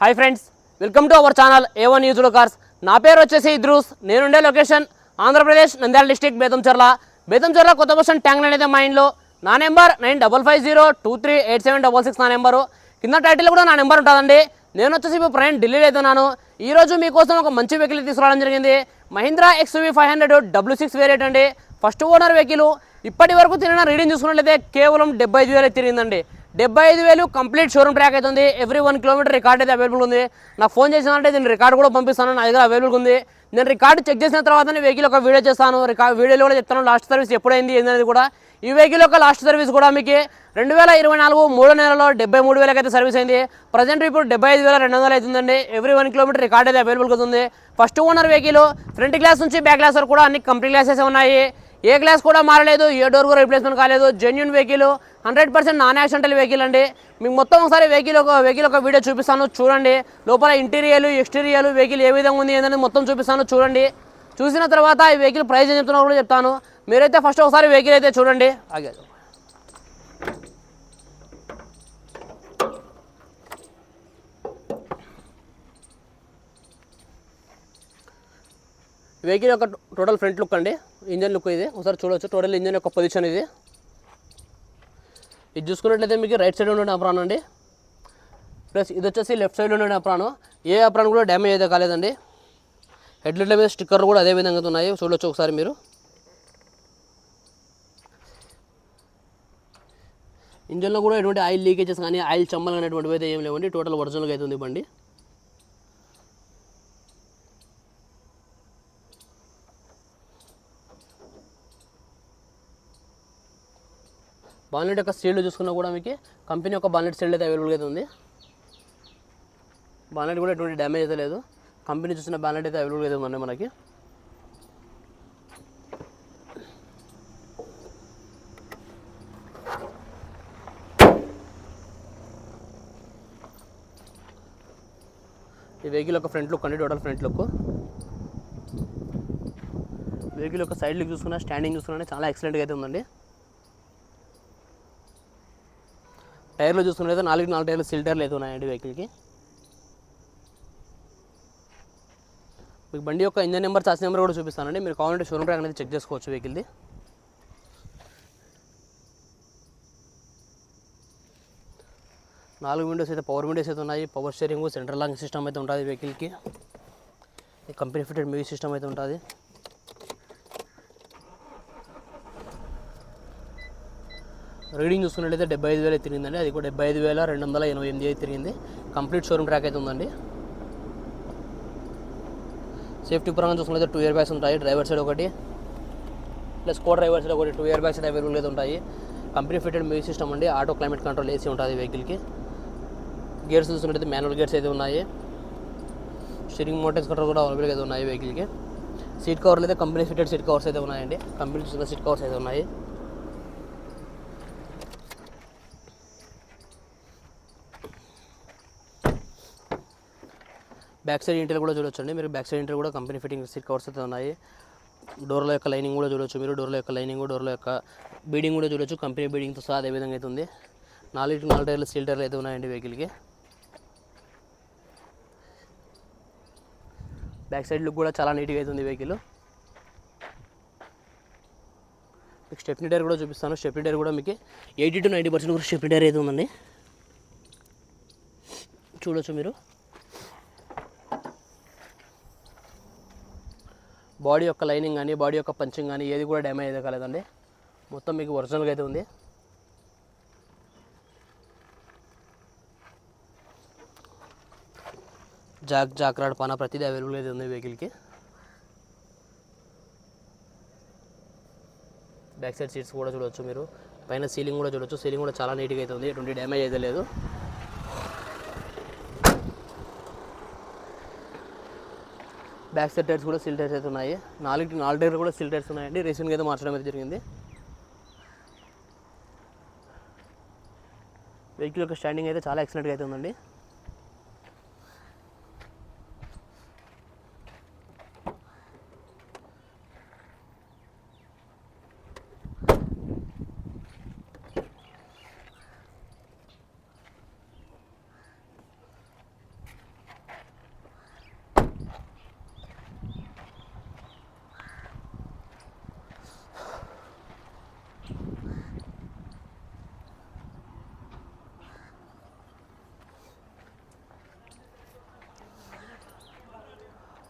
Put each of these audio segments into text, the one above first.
Hi friends welcome to our channel A one యూజ్లో cars నా పేరు వచ్చేసి ఇద్రూస్. నేనుండే లొకేషన్ ఆంధ్రప్రదేశ్ నంద్యాల డిస్టిక్ బేతంచెర్ల బేతంచెర్ల కొత్త బస్టాండ్ ట్యాంక్ అనేది మా ఇంట్లో నా number nine double five zero two three eight seven double six నా నెంబరు. కింద టైటిల్ కూడా నా నెంబర్ ఉంటుందండి. నేను వచ్చేసి ఇప్పుడు ప్రయాణం ఢిల్లీలో అవుతున్నాను. ఈ రోజు మీకోసం ఒక మంచి వెహికల్ తీసుకురావడం జరిగింది. Mahindra XUV five hundred W six variant అండి. ఫస్ట్ ఓనర్ వెహికల్ ఇప్పటి వరకు తిరిగిన రీడింగ్ చూసుకున్నట్లయితే కేవలం డెబ్బై ఐదు వేలు తిరిగిందండి. డెబ్బై ఐదు వేలు కంప్లీట్ షోరూమ్ ట్రాక్ అవుతుంది. ఎవ్రీ వన్ కిలోమీటర్ రికార్డ్ అయితే అవైలబుల్ ఉంది. నాకు ఫోన్ చేసినంటే నేను రికార్డ్ కూడా పంపిస్తాను. నా దగ్గర అవైలబుల్ ఉంది. నేను రికార్డు చెక్ చేసిన తర్వాత వెహికల్ ఒక వీడియో చేస్తాను. రికార్డ్ వీడియోలో కూడా చెప్తాను. లాస్ట్ సర్వీస్ ఎప్పుడైంది ఏందనేది కూడా. ఈ వెహికల్ యొక్క లాస్ట్ సర్వీస్ కూడా మీకు రెండు వేల ఇరవై నాలుగు మూడో నెలలో డెబ్బై మూడు వేలకైతే అయితే సర్వీస్ అయింది. ప్రజెంట్ ఇప్పుడు డెబ్బై ఐదు వేల రెండు వందలు అవుతుందండి. ఎవ్రీ వన్ కిలోమీటర్ రికార్డ్ అయితే అవైలబుల్ అవుతుంది first owner vehicle front glass నుంచి బ్యాక్ గ్లాస్ వరకు కూడా అన్ని కంప్లీట్ గ్లాసెస్ ఉన్నాయి. ఏ గ్లాస్ కూడా మారలేదు ఏ డోర్ కూడా రిప్లేస్మెంట్ కాలేదు. Genuine vehicle hundred percent non accidental vehicle అండి. మీకు మొత్తం ఒకసారి వెహికల్ ఒక వెహికల్ ఒక వీడియో చూపిస్తాను చూడండి. లోపల ఇంటీరియర్లు ఎక్స్టీరియర్లు వెహికల్ ఏ విధంగా ఉంది ఏంటనేది మొత్తం చూపిస్తాను చూడండి. చూసిన తర్వాత ఈ వెహికల్ ప్రైస్ ఏం చెప్తున్నా కూడా చెప్తాను. మీరైతే ఫస్ట్ ఒకసారి వెహికల్ అయితే చూడండి. ఆగే. వెహికల్ యొక్క టోటల్ ఫ్రంట్ లుక్ అండి. ఇంజన్ లుక్ ఇది. ఒకసారి చూడవచ్చు టోటల్ ఇంజన్ యొక్క పొజిషన్ ఇది. ఇది చూసుకున్నట్లయితే మీకు రైట్ సైడ్ ఉండే అప్రాన్ అండి. ప్లస్ ఇది వచ్చేసి లెఫ్ట్ సైడ్ ఉండే అప్రాన్ ఏ అప్రాన్ కూడా డ్యామేజ్ అయితే కాలేదండి. హెడ్లైట్ల మీద స్టిక్కర్లు కూడా అదే విధంగా ఉన్నాయి. చూడొచ్చు ఒకసారి మీరు. ఇంజన్లో కూడా ఎటువంటి ఆయిల్ లీకేజెస్ కానీ ఆయిల్ చమ్మలు అనేటువంటివి అయితే ఏం లేవండి. టోటల్ ఒరిజినల్గా అయితే ఉంది బండి. బాన్లెట్ యొక్క సీల్డ్ చూసుకున్నా కూడా మీకు కంపెనీ యొక్క బాన్లెట్ సీల్డ్ అయితే అవైలబుల్గా అయితే ఉంది. బాన్లెట్ కూడా ఎటువంటి డ్యామేజ్ అయితే లేదు. కంపెనీ చూసిన బాన్లెట్ అయితే అవైలబుల్గా అయితే ఉందండి మనకి. ఈ వెహికల్ యొక్క ఫ్రంట్ లుక్ అండి టోటల్ ఫ్రంట్ లుక్ వెహికల్ యొక్క సైడ్ లుక్ చూసుకున్నా స్టాండింగ్ చూసుకున్నా చాలా ఎక్సలెంట్గా అయితే ఉందండి. టైర్లు చూసుకున్నట్లయితే నాలుగు నాలుగు టైర్లు సిల్ టైర్లు అయితే ఉన్నాయండి వెహికల్కి. మీకు బండి యొక్క ఇంజన్ నెంబర్ చార్జ్ నెంబర్ కూడా చూపిస్తానండి. మీరు కావాలంటే షోరూమ్ ట్రాక్ అనేది చెక్ చేసుకోవచ్చు వెహికల్ది. నాలుగు విండోస్ అయితే పవర్ విండోస్ అయితే ఉన్నాయి. Power steering central lock system అయితే ఉంటుంది వెహికల్కి. కంపెనీ ఫిటెడ్ మ్యూజిక్ సిస్టమ్ అయితే ఉంటుంది. రీడింగ్ చూసుకున్నట్లయితే డెబ్బై ఐదు వేలు తిరిగిందండి. అది కూడా డెబ్బై ఐదు వేల రెండు వందల ఎనభై ఎనిమిది అయితే తిరిగింది. కంప్లీట్ షోరూమ్ ట్రాక్ అయితే ఉందండి. సేఫ్టీ పరంగా చూసుకున్నట్లయితే టూ ఇయర్ బ్యాగ్స్ ఉంటాయి. డ్రైవర్ సైడ్ ఒకటి. ప్లస్ కో డ్రైవర్ సైడ్ ఒకటి టూ ఇయర్ బ్యాగ్స్ అవైలబుల్ అయితే ఉంటాయి. కంపెనీ ఫిటెడ్ మ్యూజిక్ సిస్టమ్ అండి. ఆటో క్లైమేట్ కంట్రోల్ ఏసీ ఉంటుంది వెహికల్కి గేర్స్ చూసుకున్నట్లయితే మాన్యువల్ గేర్స్ అయితే ఉన్నాయి. స్టీరింగ్ మోటార్స్ కంట్రోల్ కూడా అవైలబుల్గా అయితే ఉన్నాయి వెహికల్కి సీట్ కవర్లు అయితే కంపెనీ ఫిటెడ్ సీట్ కవర్స్ అయితే ఉన్నాయండి. కంపెనీ చూసిన సీట్ కవర్స్ అయితే ఉన్నాయి. బ్యాక్ సైడ్ ఇంటర్ కూడా చూడొచ్చండి. మీరు బ్యాక్ సైడ్ ఇంటర్ కూడా కంపెనీ ఫిట్టింగ్ సీట్ కవర్స్ అయితే ఉన్నాయి. డోర్ల యొక్క లైనింగ్ కూడా చూడొచ్చు మీరు. డోర్ల యొక్క లైనింగ్ డోర్ల యొక్క బీడింగ్ కూడా చూడొచ్చు. కంపెనీ బీడింగ్తో సహా అదే విధంగా అయితే ఉంది. నాలుగు నాలుగు టైర్లు స్టీల్ టైర్లు అయితే ఉన్నాయండి వెహికల్కి. బ్యాక్ సైడ్ లుక్ కూడా చాలా నీట్గా అయితే ఉంది వెహికల్. మీకు స్టెప్నీ టైర్ కూడా చూపిస్తాను. స్టెప్నీ టైర్ కూడా మీకు ఎయిటీ టు నైంటీ పర్సెంట్ కూడా స్టెప్నీ టైర్ అయితే ఉందండి. చూడొచ్చు మీరు. బాడీ యొక్క లైనింగ్ కానీ బాడీ యొక్క పంచింగ్ కానీ ఏది కూడా డ్యామేజ్ అయితే కాలేదండి. మొత్తం మీకు ఒరిజినల్గా అయితే ఉంది. జాక్ జాక్రాడ్ పాన ప్రతిదీ అవైలబుల్ అయితే ఉంది వెహికల్కి. బ్యాక్ సైడ్ సీట్స్ కూడా చూడవచ్చు మీరు. పైన సీలింగ్ కూడా చూడొచ్చు. సీలింగ్ కూడా చాలా నీట్గా అయితే ఉంది. ఎటువంటి డ్యామేజ్ అయితే లేదు. బ్యాక్ సైడ్ టైర్స్ కూడా సిల్ టైర్స్ అయితే ఉన్నాయి. నాలుగు నాలుగు టైర్లు కూడా సిల్ టైర్స్ ఉన్నాయండి. రీసెంట్గా అయితే మార్చడం అయితే జరిగింది. వెహికల్ యొక్క స్టాండింగ్ అయితే చాలా ఎక్సలెంట్గా అయితే ఉందండి.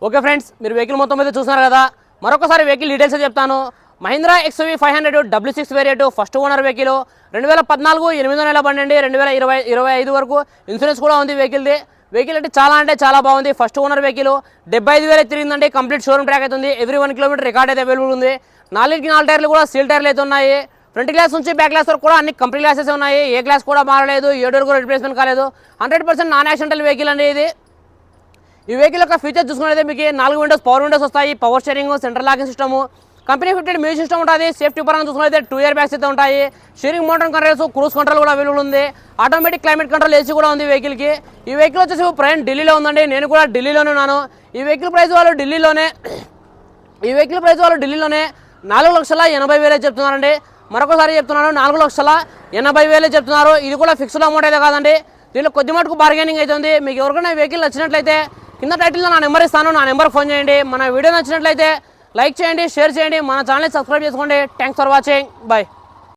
ఓకే ఫ్రెండ్స్ మీరు వెహికల్ మొత్తం అయితే చూస్తున్నారు కదా. మరొకసారి వెహికల్ డీటెయిల్స్ చెప్తాను. Mahindra XUV five hundred W six variant first owner vehicle రెండు వేల పద్నాలుగు ఎనిమిదో నెల బండి రెండు వేల ఇరవై ఇరవై ఐదు వరకు ఇన్సూరెన్స్ కూడా ఉంది వెహికల్ది వెహికల్ అంటే చాలా అంటే చాలా బాగుంది. ఫస్ట్ ఓనర్ వెహికల్ డెబ్బై ఐదు వేలు తిరిగిందండి. కంప్లీట్ షోరూమ్ ట్రాక్ అవుతుంది. ఎవ్రీ వన్ కిలోమీటర్ రికార్డ్ అయితే అవైలబుల్ ఉంది. నాలుగు నాలుగు టైర్లు కూడా సీల్ టైర్లు అయితే ఉన్నాయి. ఫ్రంట్ గ్లాస్ నుంచి బ్యాక్ గ్లాస్ వరకు కూడా అన్ని కంప్లీట్ గ్లాసెస్ ఉన్నాయి. ఏ గ్లాస్ కూడా మారలేదు. ఏడు డోర్ కూడా రిప్లేస్మెంట్ కాలేదు. Hundred percent non accidental vehicle అండి ఇది. ఈ వెహికల్ యొక్క ఫీచర్ చూసుకున్నట్లయితే మీకు నాలుగు విండోస్ పవర్ విండోస్ వస్తాయి power steering central locking system company fitted music system ఉంటుంది సేఫ్టీ పరంగా చూసుకున్నట్లయితే టూ ఇయర్ బ్యాగ్స్ అయితే ఉంటాయి. Steering motor controls cruise control కూడా అవైలబుల్ ఉంది. ఆటోమేటిక్ క్లైమేట్ కంట్రోల్ ఏసీ కూడా ఉంది వెహికల్కి ఈ వెహికల్ వచ్చేసి ప్రైన్ ఢిల్లీలో ఉందండి. నేను కూడా ఢిల్లీలోనే ఉన్నాను. ఈ వెహికల్ ప్రైస్ వాళ్ళు ఢిల్లీలోనే ఈ వెహికల్ ప్రైస్ వాళ్ళు ఢిల్లీలోనే నాలుగు లక్షల ఎనభై వేలే చెప్తున్నారండి. మరొకసారి చెప్తున్నాను నాలుగు లక్షల ఎనభై వేలే చెప్తున్నారు. ఇది కూడా ఫిక్స్డ్ అమౌంట్ అయితే కాదండి. దీనిలో కొద్ది మటుకు బార్గెనింగ్ అయితే ఉంది. మీకు ఎవరికైనా వెహికల్ నచ్చినట్లయితే కింద టైటిల్లో నా నెంబర్ ఇస్తాను నా నెంబర్ ఫోన్ చేయండి. మన వీడియో నచ్చినట్లయితే లైక్ చేయండి షేర్ చేయండి. మన ఛానల్ని సబ్స్క్రైబ్ చేసుకోండి. Thanks for watching bye